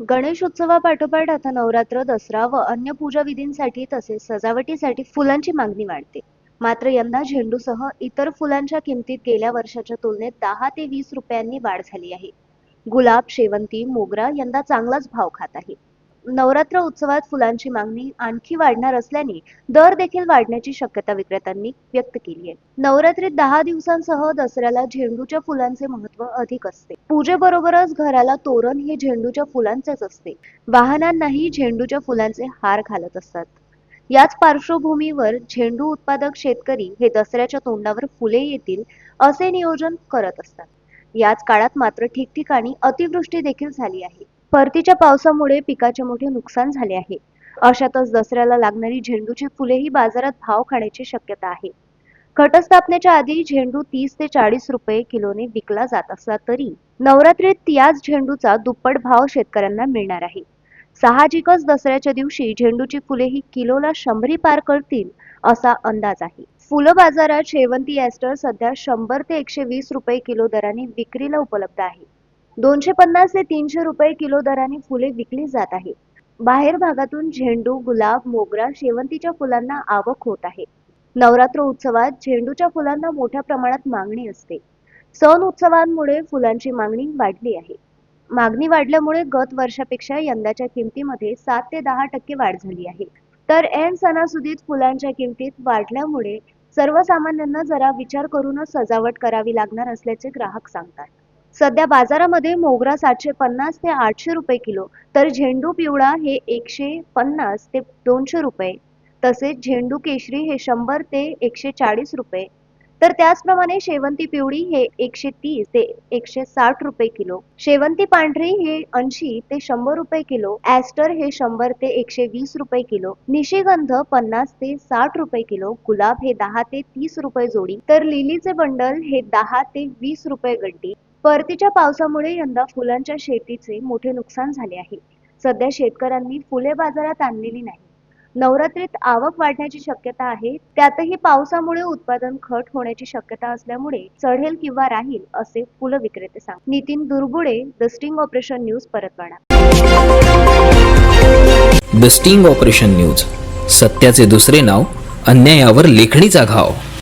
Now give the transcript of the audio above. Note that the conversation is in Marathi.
गणेश उत्सवापाठोपाठ आता नवरात्र दसरा व अन्य पूजा विधींसाठी तसेच सजावटीसाठी फुलांची मागणी वाढते. मात्र यंदा झेंडूसह इतर फुलांच्या किमतीत गेल्या वर्षाच्या तुलनेत दहा ते वीस रुपयांनी वाढ झाली आहे. गुलाब शेवंती मोगरा यंदा चांगलाच भाव खात आहे. नवरात्र उत्सवात फुलांची मागणी आणखी वाढणार असल्याने दर देखील वाढण्याची शक्यता विक्रेत्यांनी व्यक्त केली आहे. नवरात्रीत दहा दिवसांसह दसऱ्याला झेंडूच्या फुलांचे महत्त्व अधिक असते. पूजेबरोबरच घराला तोरण हे झेंडूच्या फुलांचेच असते. वाहनांनाही झेंडूच्या फुलांचे हार घालत असतात. याच पार्श्वभूमीवर झेंडू उत्पादक शेतकरी हे दसऱ्याच्या तोंडावर फुले येतील असे नियोजन करत असतात. याच काळात मात्र ठिकठिकाणी अतिवृष्टी देखील झाली आहे. परतीच्या पावसामुळे पिकाचे मोठे नुकसान झाले आहे. अशातच दसऱ्याला लागणारी झेंडूची फुलेही बाजारात भाव खाण्याची शक्यता आहे. घटस्थापनेच्या आधी झेंडू तीस ते चाळीस रुपये किलोने विकला जात असला तरी नवरात्रीत याच झेंडूचा दुप्पट भाव शेतकऱ्यांना मिळणार आहे. साहजिकच दसऱ्याच्या दिवशी झेंडूची फुले ही किलोला शंभरी पार करतील असा अंदाज आहे. फुलं बाजारात शेवंती ॲस्टर सध्या शंभर ते एकशे वीस रुपये किलो दराने विक्रीला उपलब्ध आहे. दोनशे पन्नास ते तीनशे रुपये किलो दराने फुले विकली जात आहे बाहेर भागातून झेंडू गुलाब मोगरा शेवंतीच्या फुलांना आवक होत आहे. नवरात्र उत्सवात झेंडूच्या फुलांना मोठ्या प्रमाणात मागणी असते. सण उत्सवांमुळे फुलांची मागणी वाढली आहे. मागणी वाढल्यामुळे गत वर्षापेक्षा यंदाच्या किमतीमध्ये सात ते दहा टक्के वाढ झाली आहे. तर ऐन सणासुदीत फुलांच्या किमतीत वाढल्यामुळे सर्वसामान्यांना जरा विचार करूनच सजावट करावी लागणार असल्याचे ग्राहक सांगतात. सध्या बाजारामध्ये मोगरा सातशे पन्नास ते आठशे रुपये किलो तर झेंडू पिवळा हे एकशे पन्नास ते दोनशे रुपये तसेच झेंडू केशरी हे शंभर ते एकशे चाळीस रुपये. तर त्याचप्रमाणे शेवंती पिवळी हे एकशे तीस ते एकशे साठ रुपये किलो शेवंती पांढरी हे ऐंशी ते शंभर रुपये किलो ॲस्टर हे शंभर ते एकशे वीस रुपये किलो निशिगंध पन्नास ते साठ रुपये किलो गुलाब हे दहा ते तीस रुपये जोडी तर लिलीचे बंडल हे दहा ते वीस रुपये गड्डी परतीच्या पावसामुळे यंदा फुलांच्या शेतीचे मोठे नुकसान झाले आहे. सध्या शेतकऱ्यांनी फुले बाजारात आणलेली नाही. नवरात्रीत आवक वाढण्याची शक्यता आहे. त्यातही पावसामुळे उत्पादन खट होण्याची शक्यता असल्यामुळे चढेल किंवा राहील असे फुलं विक्रेते सांग Nitin Durbude the sting operation news Paratwada. The sting operation news. सत्याचे दुसरे नाव अन्यायावर लेखणीचा घाव.